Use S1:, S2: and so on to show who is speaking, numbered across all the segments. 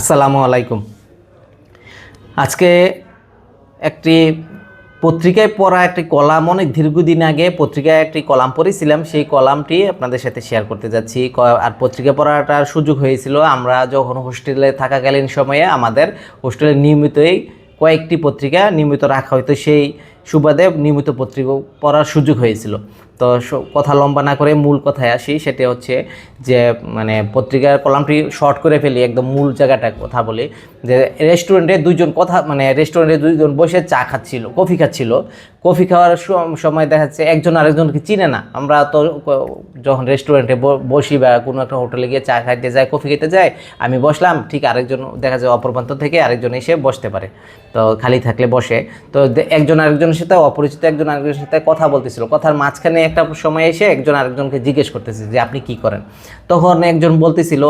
S1: আসসালামু আলাইকুম। আজকে একটি পত্রিকায় পড়া একটি কলাম, অনেক দীর্ঘদিন আগে পত্রিকায় একটি কলাম পড়েছিলাম। সেই কলামটি আপনাদের সাথে শেয়ার করতে যাচ্ছি। আর পত্রিকা পড়াটার সুযোগ হয়েছিল। আমরা যখন হোস্টেলে থাকাকালীন সময়ে আমাদের হোস্টেলে নিয়মিতই কয়েকটি পত্রিকা নিয়মিত রাখা হতো। সেই সুবাদে নিয়মিত পত্রিকা পড়ার সুযোগ হয়েছিল। তো কথা লম্বা না করে মূল কথায় আসি, সেটা হচ্ছে যে মানে পত্রিকার কলামটি শর্ট করে ফেলি, একদম মূল জায়গাটা কথা বলি। যে রেস্টুরেন্টে দুইজন কথা মানে রেস্টুরেন্টে দুইজন বসে চা খাচ্ছিল, কফি খাচ্ছিল। কফি খাওয়ার সময় দেখা যাচ্ছে একজন আরেকজনকে চিনে না। আমরা তো যখন রেস্টুরেন্টে বসি বা কোনো একটা হোটেলে গিয়ে চা খাইতে যাই কফি খেতে যাই আমি বসলাম, ঠিক আরেকজন, দেখা যায় অপর প্রান্ত থেকে আরেকজন এসে বসতে পারে। তো খালি থাকলে বসে। তো একজন আরেকজনের সাথে অপরিচিত, একজন আরেকজনের সাথে কথা বলতেছিল। কথার মাঝখানে একটা সময় এসে একজন আরেকজনকে জিজ্ঞেস করতেছে যে, আপনি কি করেন? তখন একজন বলতেছিল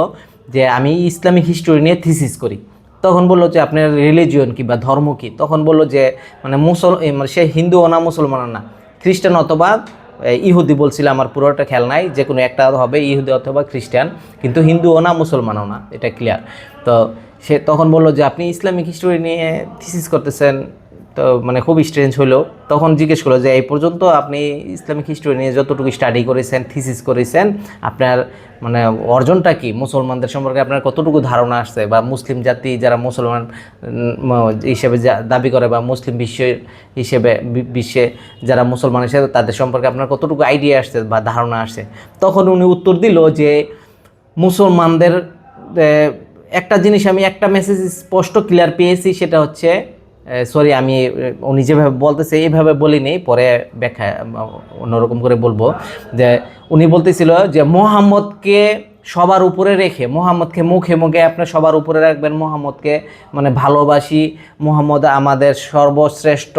S1: যে, আমি ইসলামিক হিস্টোরি নিয়ে থিসিস করি। তখন বলল যে, আপনার রিলিজিয়ন কি বা ধর্ম কি? তখন বলল যে মানে মুসল মানে সে হিন্দু না মুসলমান না। খ্রিস্টান অথবা ইহুদি বলছিল, আমার পুরোটা খেয়াল নাই, যে কোনো একটা হবে ইহুদি অথবা খ্রিস্টান, কিন্তু হিন্দুও না মুসলমানও না। এটা ক্লিয়ার তো সে তখন বলল যে, আপনি ইসলামিক হিস্টোরি নিয়ে থিসিস করতেছেন তো মানে খুব স্ট্রেঞ্জ হলো। তখন জিজ্ঞেস করল যে, এই পর্যন্ত আপনি ইসলামিক হিস্টোরি নিয়ে যতটুকু স্টাডি করেছেন থিসিস করেছেন, আপনার মানে অর্জনটা কি? মুসলমানদের সম্পর্কে আপনার কতটুকু ধারণা আসছে? বা মুসলিম জাতি যারা মুসলমান হিসেবে দাবি করে বা মুসলিম বিশ্বের হিসেবে বিশ্বে যারা মুসলমান হিসেবে, তাদের সম্পর্কে আপনার কতটুকু আইডিয়া আসছে বা ধারণা আসছে? তখন উনি উত্তর দিল যে, মুসলমানদের একটা জিনিস আমি একটা মেসেজ স্পষ্ট ক্লিয়ার পেয়েছি, সেটা হচ্ছে সরি আমি উনি যেভাবে বলতেছে, এইভাবে বলিনি, পরে ব্যাখ্যা, অন্যরকম করে বলব। যে উনি বলতেছিল যে মোহাম্মদকে সবার উপরে রেখে, মোহাম্মদকে মুখে মুখে আপনি সবার উপরে রাখবেন, মোহাম্মদকে মানে ভালোবাসি, মোহাম্মদ আমাদের সর্বশ্রেষ্ঠ,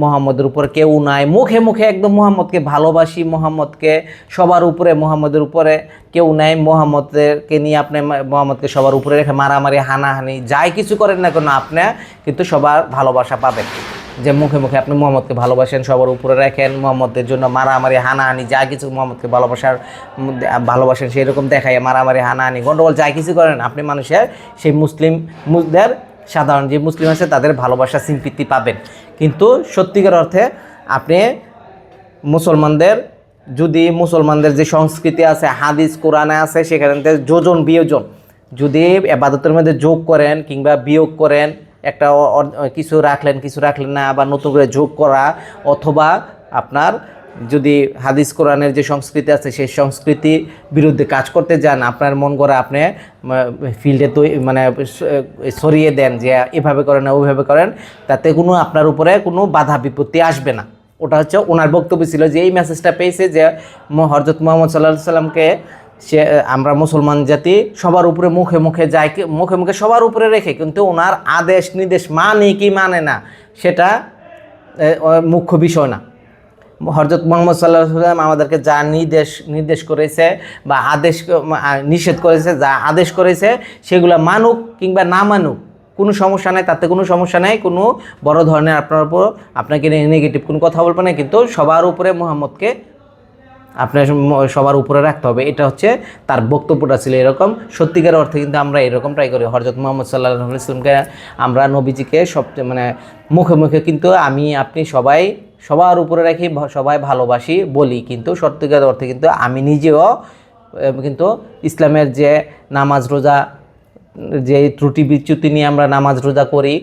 S1: মোহাম্মদের উপরে কেউ নাই। মুখে মুখে একদম মোহাম্মদকে ভালোবাসি, মোহাম্মদকে সবার উপরে, মোহাম্মদের উপরে কেউ নাই। মোহাম্মদকে নিয়ে আপনি মোহাম্মদকে সবার উপরে রেখে মারামারি, হানাহানি, যাই কিছু করেন না কেন আপনি কিন্তু সবার ভালোবাসা পাবেন। যে মুখে মুখে আপনি মোহাম্মদকে ভালোবাসেন, সবার উপরে রাখেন, মোহাম্মদের জন্য মারামারি, হানাহানি, যা কিছু মোহাম্মদকে ভালোবাসার ভালোবাসেন সেই রকম দেখায় মারামারি, হানাহানি, গন্ডগোল, যা কিছু করেন, আপনি মানুষের সেই মুসলিম মুসদের সাধারণ যে মুসলিম আছে, তাদের ভালোবাসা সিম্পিতি পাবেন। কিন্তু সত্যিকার অর্থে আপনি মুসলমানদের, যদি মুসলমানদের যে সংস্কৃতি আছে, হাদিস, কোরআনে আছে সেখানে যোজন বিয়োজন যদি এবাদতের মধ্যে যোগ করেন কিংবা বিয়োগ করেন একটা কিছু রাখলেন কিছু রাখলেন না, আবার নতুন করে যোগ করা অথবা আপনার যদি হাদিস কোরআনের যে সংস্কৃতি আছে, সেই সংস্কৃতির বিরুদ্ধে কাজ করতে যান, আপনার মন করে আপনি ফিল্ডে তো মানে সরিয়ে দেন যে এভাবে করেন ওইভাবে করেন, তাতে কোনো আপনার উপরে কোনো বাধা বিপত্তি আসবে না। ওটা হচ্ছে ওনার বক্তব্য ছিল যে, এই মেসেজটা পেয়েছে যে হজরত মোহাম্মদ সাল্লাহ সাল্লামকে সে আমরা মুসলমান জাতি, সবার উপরে মুখে মুখে যায় মুখে মুখে সবার উপরে রেখে, কিন্তু ওনার আদেশ নির্দেশ মানে কি মানে না, সেটা মুখ্য বিষয় না। হরজত মোহাম্মদ সাল্লাহ সাল্লাম আমাদেরকে যা নির্দেশ নির্দেশ করেছে বা আদেশ নিষেধ করেছে, যা আদেশ করেছে, সেগুলো মানুক কিংবা না মানুক, কোনো সমস্যা নাই, তাতে কোনো সমস্যা নাই, কোনো বড় ধরনের আপনার উপর আপনাকে নেগেটিভ কোনো কথা বলবে না, কিন্তু সবার উপরে মোহাম্মদকে আপনার সবার উপরে রাখতে হবে। এটা হচ্ছে তার বক্তব্যটা ছিল এরকম। সত্যিকার অর্থে কিন্তু আমরা এরকম ট্রাই করি। হরজত মোহাম্মদ সাল্লাহ ইসলামকে আমরা নবীজিকে সবচেয়ে মানে মুখে মুখে কিন্তু আমি, আপনি সবাই, সবার উপরে রাখি সবাই ভালোবাসি বলি। কিন্তু সত্যিকার অর্থে কিন্তু আমি নিজেও কিন্তু ইসলামের যে নামাজ রোজা, যে ত্রুটি বিচ্যুতি নিয়ে আমরা নামাজ রোজা করি,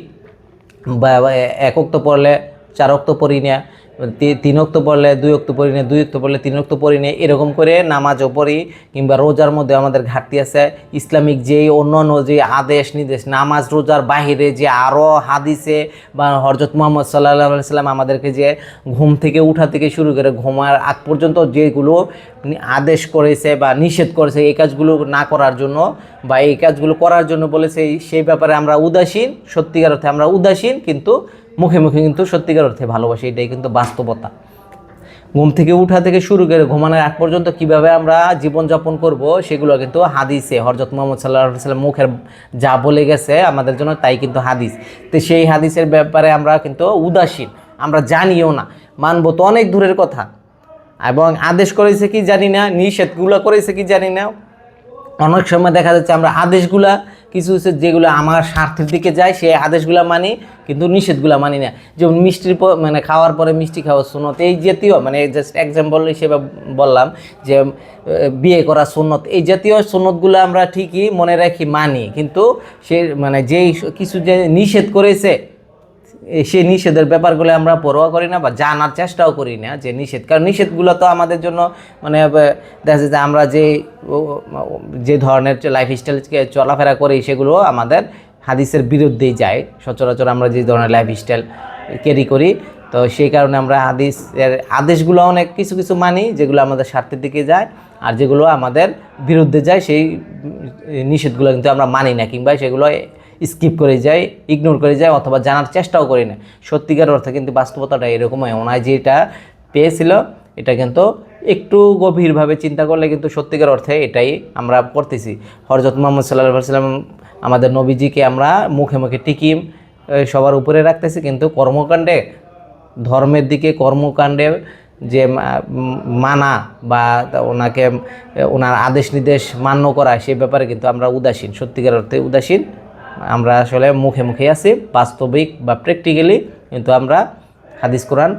S1: বা বা এক অক্ত পড়লে চার অক্ত পড়ি না তি- তিন অক্ত পড়লে দুই অক্ত পড়ি না দুই অক্ত পড়লে তিন অক্ত পড়ি না এরকম করে নামাজও পড়ি, কিংবা রোজার মধ্যে আমাদের ঘাটতি আছে। ইসলামিক যেই অন্যান্য যে আদেশ নির্দেশ, নামাজ রোজার বাহিরে যে আরও হাদিসে বা হরজত মোহাম্মদ সাল্লাহ সাল্লাম আমাদেরকে যে ঘুম থেকে উঠা থেকে শুরু করে ঘুমার আগ পর্যন্ত যেগুলো আদেশ করেছে বা নিষেধ করেছে, এই কাজগুলো না করার জন্য বা এই কাজগুলো করার জন্য বলেছে সেই ব্যাপারে আমরা উদাসীন, সত্যিকার অর্থে আমরা উদাসীন, কিন্তু মুখে মুখে কিন্তু সত্যিকার অর্থে ভালোবাসি, এটাই কিন্তু বাস্তবতা। ঘুম থেকে উঠা থেকে শুরু করে ঘুমানোর আগ পর্যন্ত কীভাবে আমরা জীবনযাপন করব, সেগুলো কিন্তু হাদিসে। হরজত মোহাম্মদ সাল্লাহ সাল্লাম মুখের যা বলে গেছে আমাদের জন্য তাই কিন্তু হাদিস। তো সেই হাদিসের ব্যাপারে আমরা কিন্তু উদাসীন, আমরা জানিও না, মানবো তো অনেক দূরের কথা। এবং আদেশ করেছে কি জানি না, নিষেধগুলো করেছে কি জানি না অনেক সময় দেখা যাচ্ছে আমরা আদেশগুলা, কিছু কিছু যেগুলো আমার স্বার্থের দিকে যায়, সেই আদেশগুলা মানি, কিন্তু নিষেধগুলা মানি না। যেমন মিষ্টির মানে খাওয়ার পরে মিষ্টি খাওয়া সুনত এই জাতীয় মানে জাস্ট এক্সাম্পল হিসেবে বললাম যে বিয়ে করা সুন্নত, এই জাতীয় সুন্নতগুলো আমরা ঠিকই মনে রাখি, মানি। কিন্তু সে মানে যেই কিছু যে নিষেধ করেছে সেই নিষেধের ব্যাপারগুলো আমরা পরোয়া করি না বা জানার চেষ্টাও করি না যে নিষেধ। কারণ নিষেধগুলো তো আমাদের জন্য মানে দেখা যাচ্ছে যে আমরা যে যে ধরনের লাইফ স্টাইলকে চলাফেরা করি সেগুলো আমাদের হাদিসের বিরুদ্ধেই যায়। সচরাচর আমরা যে ধরনের লাইফ স্টাইল ক্যারি করি, তো সেই কারণে আমরা হাদিসের আদেশগুলো অনেক কিছু কিছু মানি, যেগুলো আমাদের স্বার্থের দিকে যায় আর যেগুলো আমাদের বিরুদ্ধে যায়, সেই নিষেধগুলো কিন্তু আমরা মানি না, কিংবা সেগুলো স্কিপ করে যাই ইগনোর করে যাই অথবা জানার চেষ্টাও করি না। সত্যিকার অর্থে কিন্তু বাস্তবতাটা এরকম এরকমই ওনায় যেটা পেয়েছিল, এটা কিন্তু একটু গভীরভাবে চিন্তা করলে কিন্তু সত্যিকার অর্থে এটাই আমরা করতেছি। হরজত মোহাম্মদ সাল্লাহ সাল্লাম আমাদের নবীজিকে আমরা মুখে মুখে টিকিম সবার উপরে রাখতেছি, কিন্তু কর্মকাণ্ডে, ধর্মের দিকে কর্মকাণ্ডে যে মানা বা ওনাকে ওনার আদেশ নির্দেশ মান্য করা, সে ব্যাপারে কিন্তু আমরা উদাসীন, সত্যিকার অর্থে উদাসীন। আমরা আসলে মুখে মুখে আছি, বাস্তবিক বা প্র্যাকটিক্যালি কিন্তু আমরা হাদিস কোরআন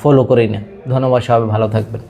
S1: ফলো করি না ধন্যবাদ সবাই, ভালো থাকবেন।